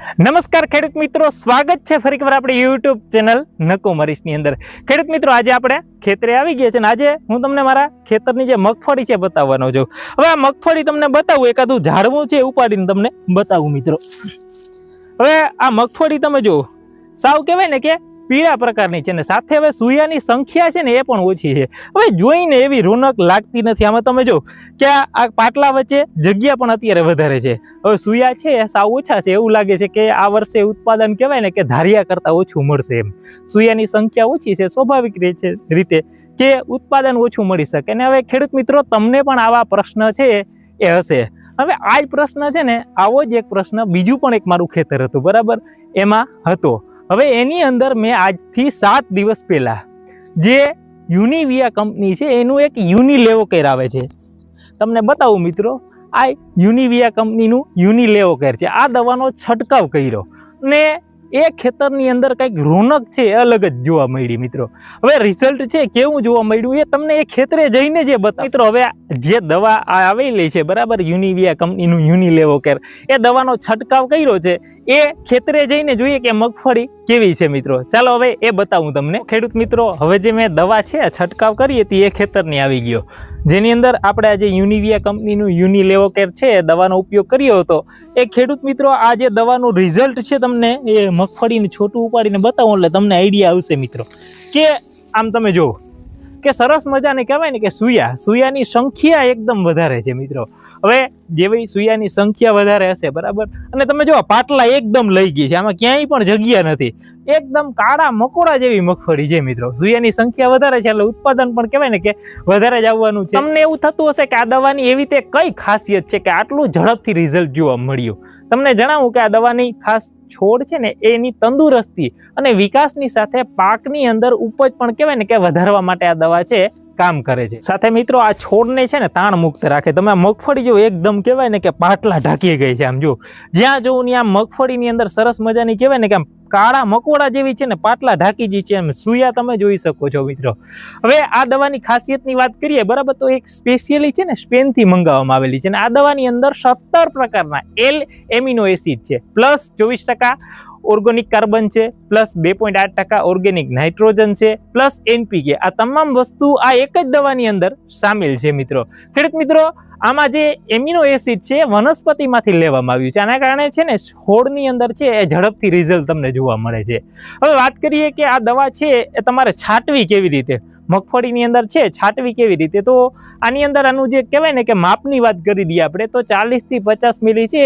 નમસ્કાર ખેડૂત મિત્રો, સ્વાગત છે ફરી એકવાર આપણી યુટ્યુબ ચેનલ નકો મરીશની અંદર. ખેડૂત મિત્રો, આજે આપણે ખેતરે આવી ગયા છે ને આજે હું તમને મારા ખેતરની જે મગફળી છે બતાવવાનો છું. હવે આ મગફળી તમને બતાવું, એકાદું ઝાડવું છે ઉપાડીને તમને બતાવું મિત્રો. હવે આ મગફળી તમે જુઓ, સાવ કહેવાય ને કે પીળા પ્રકારની છે ને સાથે હવે સૂયાની સંખ્યા છે ને એ પણ ઓછી છે. હવે જોઈને એવી રોનક લાગતી નથી. આમાં તમે જો કે આ પાટલા વચ્ચે જગ્યા પણ અત્યારે વધારે છે. હવે સૂયા છે, સાવ ઓછા છે. એવું લાગે છે કે આ વર્ષે ઉત્પાદન કહેવાય ને કે ધારિયા કરતાં ઓછું મળશે એમ. સૂયાની સંખ્યા ઓછી છે, સ્વાભાવિક રીતે કે ઉત્પાદન ઓછું મળી શકે. અને હવે ખેડૂત મિત્રો, તમને પણ આવા પ્રશ્ન છે એ હશે. હવે આ જ પ્રશ્ન છે ને, આવો જ એક પ્રશ્ન, બીજું પણ એક મારું ખેતર હતું. બરાબર? એમાં હતો. હવે એની અંદર મેં આજથી સાત દિવસ પહેલાં જે યુનિવિયા કંપની છે, એનું એક યુનિલેવો આવે છે. તમને બતાવું મિત્રો, આ યુનિવિયા કંપનીનું યુનિલેવો કેર છે. આ દવાનો છંટકાવ કર્યો ને એ ખેતરની અંદર કંઈક રોનક છે એ અલગ જ જોવા મળી મિત્રો. હવે રિઝલ્ટ છે કેવું જોવા મળ્યું એ તમને એ ખેતરે જઈને જે બતા મિત્રો, હવે જે દવા આવેલી છે, બરાબર? યુનિવિયા કંપનીનું યુનિલેવોકેર એ દવાનો છંટકાવ કર્યો છે. એ ખેતરે જઈને જોઈએ કે મગફળી કેવી છે મિત્રો. ચાલો હવે એ બતાવું તમને. ખેડૂત મિત્રો, હવે જે મેં દવા છે છંટકાવ કરી હતી એ ખેતરની આવી ગયો. જેની અંદર આપણે આજે યુનિવિયા કંપનીનું યુનિલેવોકેર છે, દવાનો ઉપયોગ કર્યો હતો. એ ખેડૂત મિત્રો, આ જે દવાનું રિઝલ્ટ છે તમને, એ મગફળીને છોટું ઉપાડીને બતાવો એટલે તમને આઈડિયા આવશે મિત્રો. કે આમ તમે જુઓ. કે સરસ મજાને કહેવાય ને કે સુયા. સુયાની સંખ્યા એકદમ વધારે છે મિત્રો. હવે જેવી સુયાની સંખ્યા વધારે હશે, બરાબર? અને તમે જો પાટલા એકદમ લઈ ગઈ છે. આમાં ક્યાંય પણ જગ્યા નથી. એકદમ કાળા મકોડા જેવી મગફળી છે મિત્રો. સુયાની સંખ્યા વધારે છે એટલે ઉત્પાદન પણ કહેવાય ને કે વધારે જ આવવાનું છે. તમને એવું થતું હશે કે આ દવાની એવી તે કઈ ખાસિયત છે કે આટલું ઝડપથી રિઝલ્ટ જોવા મળ્યું. તમને જણાવું કે આ દવાની ખાસ છોડ છે ને, એની તંદુરસ્તી અને વિકાસની સાથે પાકની અંદર ઉપજ પણ કહેવાય ને કે વધારવા માટે આ દવા છે, કામ કરે છે. સાથે મિત્રો, આ છોડને છે ને, તાણ મુક્ત રાખે. તમે મગફળી જો એકદમ કહેવાય ને કે પાટલા ઢાંકી ગઈ છે આમ જો. જ્યાં જોઉં આમ મગફળીની અંદર સરસ મજાની કહેવાય ને કે કાળા મકોડા જેવી છે ને પાટલા ઢાંકી જી છે એમ. સુયા તમે જોઈ શકો છો મિત્રો. હવે આ દવાની ખાસિયતની વાત કરીએ, બરાબર? તો એક સ્પેશિયલી છે ને, સ્પેનથી મંગાવવામાં આવેલી છે. અને આ દવાની અંદર સત્તર પ્રકારના એલ એમિનો એસિડ છે. પ્લસ ચોવીસ ટકા ઓર્ગેનિક કાર્બન છે પ્લસ બે પોઈન્ટ આઠ ટકા ઓર્ગેનિક નાઇટ્રોજન છે પ્લસ એનપીકે આ તમામ વસ્તુ આ એક જ દવાની અંદર સામેલ છે મિત્રો. ખેડૂત મિત્રો, આમાં જે એમિનો એસિડ છે, વનસ્પતિમાંથી લેવામાં આવ્યું છે. આના કારણે છે ને, છોડની અંદર છે, એ ઝડપથી રિઝલ્ટ તમને જોવા મળે છે. હવે વાત કરીએ કે આ દવા છે, એ તમારે છાંટવી કેવી રીતે? મગફળીની અંદર છે, છાંટવી કેવી રીતે? તો આની અંદર આનું જે કહેવાય ને કે માપની વાત કરી દઈએ આપણે, તો ચાલીસથી પચાસ મિલી છે,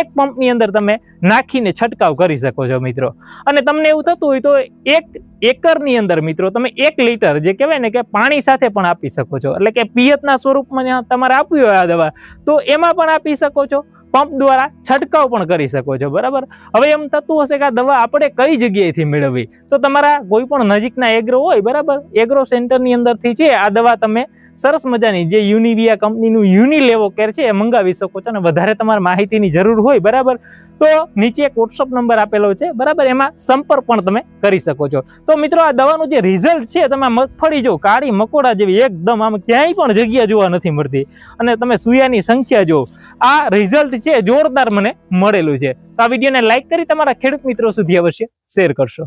એક પંપની અંદર તમે નાખીને છંટકાવ કરી શકો છો મિત્રો. અને તમને એવું થતું હોય તો એક એકરની અંદર મિત્રો, તમે એક લીટર જે કહેવાય ને કે પાણી સાથે પણ આપી શકો છો. એટલે કે પિયતના સ્વરૂપમાં તમારે આપ્યું હોય આ દવા, તો એમાં પણ આપી શકો છો. પંપ દ્વારા છંટકાવ પણ કરી શકો છો, બરાબર? હવે એમ થતું હશે કે આ દવા આપણે કઈ જગ્યાએથી મેળવવી? તો તમારા કોઈ પણ નજીકના એગ્રો હોય, બરાબર? એગ્રો સેન્ટરની અંદરથી છે, આ દવા તમે સરસ મજાની જે યુનિવિયા કંપનીનું યુનિલેવો કેર છે, એ મંગાવી શકો છો અને વધારે તમારે માહિતીની જરૂર હોય, બરાબર? તો નીચે એક વોટ્સઅપ નંબર આપેલો છે, બરાબર? એમાં સંપર્ક પણ તમે કરી શકો છો. તો મિત્રો, આ દવાનું જે રિઝલ્ટ છે, તમે મગફળી જો કાળી, મકોડા જેવી એકદમ આમ ક્યાંય પણ જગ્યા જોવા નથી મળતી અને તમે સુયાની સંખ્યા જો આ રિઝલ્ટ છે, જોરદાર મને મળેલું છે. તો આ વિડીયોને લાઇક કરી તમારા ખેડૂત મિત્રો સુધી અવશ્ય શેર કરશો.